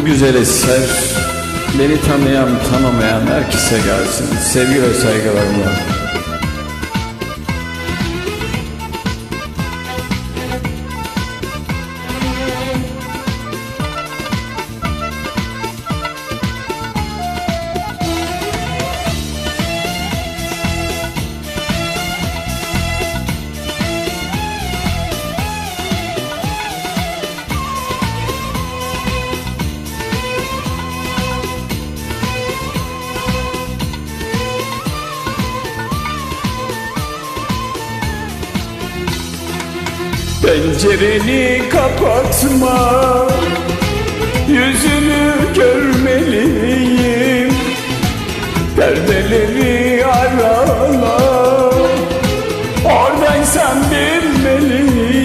Bu güzel eser beni tanıyan tanımayan herkese gelsin. Sevgi ve saygılarımla. Pencereni kapatma. Yüzünü görmeliyim. Perdeleri arala Oradaysan bilmeliyim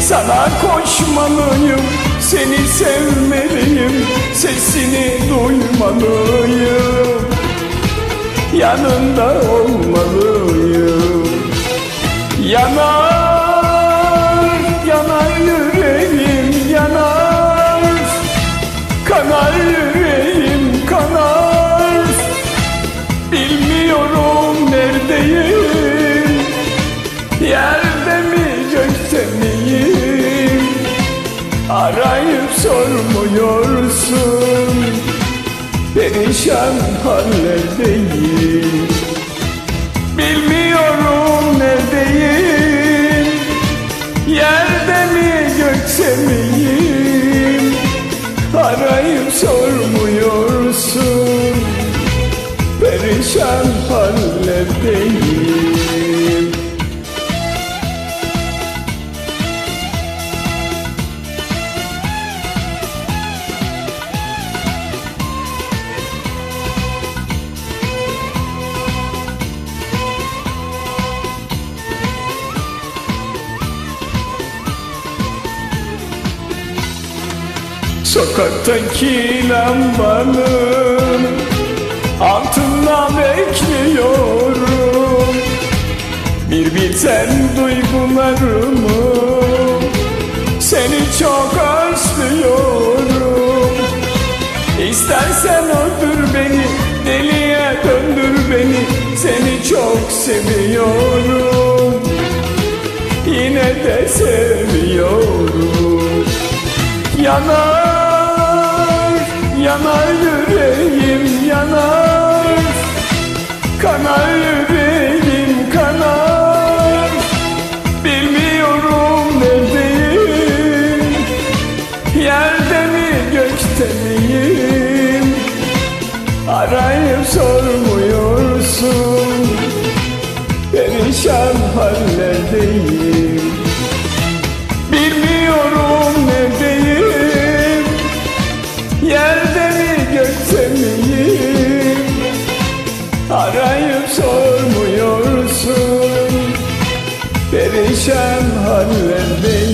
Sana koşmalıyım Seni sevmeliyim Sesini duymalıyım. Yanında olmalıyım. Yanar, Yerde mi gökte miyim Arayıp sormuyorsun. Perişan hallerdeyim Bilmiyorum neredeyim? Yerde mi gökte miyim Arayıp sormuyorsun. Perişan hallerdeyim Sokaktaki lambanın altında bekliyorum. Bir bilsen duygularımı Seni çok özlüyorum. İstersen öldür beni Deliye döndür beni Seni çok seviyorum. Yine de seviyorum. Yanar, yanar yüreğim yanar. Kanar yüreğim kanar. Bilmiyorum neredeyim. Yerde mi gökte miyim? Arayıp sormuyorsun. Perişan hallerdeyim Yerde mi gökte miyim Arayıp sormuyorsun. Perişan hallerdeyim